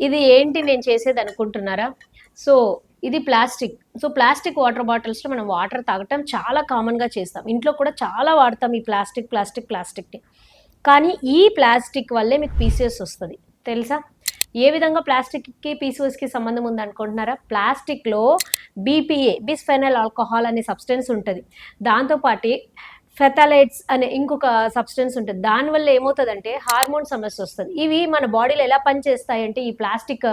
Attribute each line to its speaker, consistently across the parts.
Speaker 1: ఇది ఏంటి నేను చేసేది అనుకుంటున్నారా? సో ఇది ప్లాస్టిక్. సో ప్లాస్టిక్ వాటర్ బాటిల్స్లో మనం వాటర్ తాగటం చాలా కామన్గా చేస్తాం. ఇంట్లో కూడా చాలా వాడతాం ఈ ప్లాస్టిక్ ప్లాస్టిక్ ప్లాస్టిక్ని. కానీ ఈ ప్లాస్టిక్ వల్లే మీకు పీసీఎస్ వస్తుంది. తెలుసా? ఏ విధంగా ప్లాస్టిక్కి పీసీఎస్కి సంబంధం ఉంది అనుకుంటున్నారా? ప్లాస్టిక్లో బీపీఏ బిస్ఫెనల్ ఆల్కహాల్ అనే సబ్స్టెన్స్ ఉంటుంది. దాంతోపాటు ఫెథలైట్స్ అనే ఇంకొక సబ్స్టెన్స్ ఉంటుంది. దానివల్ల ఏమవుతుందంటే హార్మోన్ సమస్య వస్తుంది. ఇవి మన బాడీలో ఎలా పనిచేస్తాయంటే ఈ ప్లాస్టిక్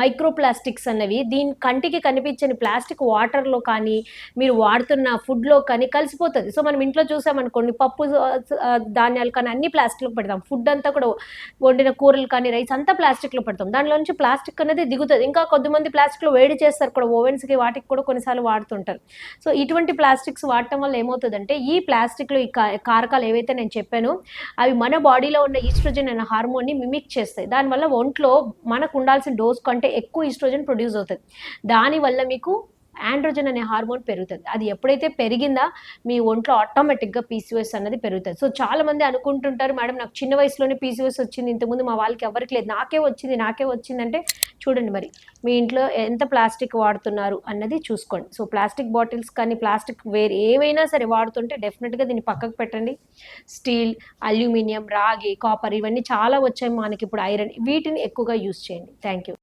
Speaker 1: మైక్రో ప్లాస్టిక్స్ అనేవి దీని కంటికి కనిపించని ప్లాస్టిక్ వాటర్లో కానీ మీరు వాడుతున్న ఫుడ్లో కానీ కలిసిపోతుంది. సో మనం ఇంట్లో చూసామనుకోండి పప్పు uh, uh, ధాన్యాలు కానీ అన్ని ప్లాస్టిక్లో పెడతాం. ఫుడ్ అంతా కూడా వండిన కూరలు కానీ రైస్ అంతా ప్లాస్టిక్లో పెడతాం. దానిలో నుంచి ప్లాస్టిక్ అనేది దిగుతుంది. ఇంకా కొద్దిమంది ప్లాస్టిక్లో వేడి చేస్తారు కూడా. ఓవెన్స్కి వాటికి కూడా కొన్నిసార్లు వాడుతుంటారు. సో ఇటువంటి ప్లాస్టిక్స్ వాడటం వల్ల ఏమవుతుందంటే ఈ ప్లాస్టిక్ ప్లాస్టిక్లో ఈ కారకాలు ఏవైతే నేను చెప్పానో అవి మన బాడీలో ఉన్న ఈస్ట్రోజన్ అనే హార్మోన్ని మిమిక్ చేస్తాయి. దానివల్ల ఒంట్లో మనకు ఉండాల్సిన డోస్ కంటే ఎక్కువ ఈస్ట్రోజన్ ప్రొడ్యూస్ అవుతుంది దానివల్ల మీకు ఆండ్రోజన్ అనే హార్మోన్ పెరుగుతుంది. అది ఎప్పుడైతే పెరిగిందా మీ ఒంట్లో ఆటోమేటిక్గా పీసీఎస్ అన్నది పెరుగుతుంది. సో చాలా మంది అనుకుంటుంటారు మేడం నాకు చిన్న వయసులోనే పీసీఎస్ వచ్చింది. ఇంతకుముందు మా వాళ్ళకి ఎవరికి లేదు. నాకే వచ్చింది నాకే వచ్చిందంటే చూడండి మరి మీ ఇంట్లో ఎంత ప్లాస్టిక్ వాడుతున్నారు అన్నది చూసుకోండి. సో ప్లాస్టిక్ బాటిల్స్ కానీ ప్లాస్టిక్ వేరే ఏవైనా సరే వాడుతుంటే డెఫినెట్గా దీన్ని పక్కకు పెట్టండి. స్టీల్ అల్యూమినియం రాగి కాపర్ ఇవన్నీ చాలా వచ్చాయి మనకి ఇప్పుడు ఐరన్. వీటిని ఎక్కువగా యూస్ చేయండి. Thank you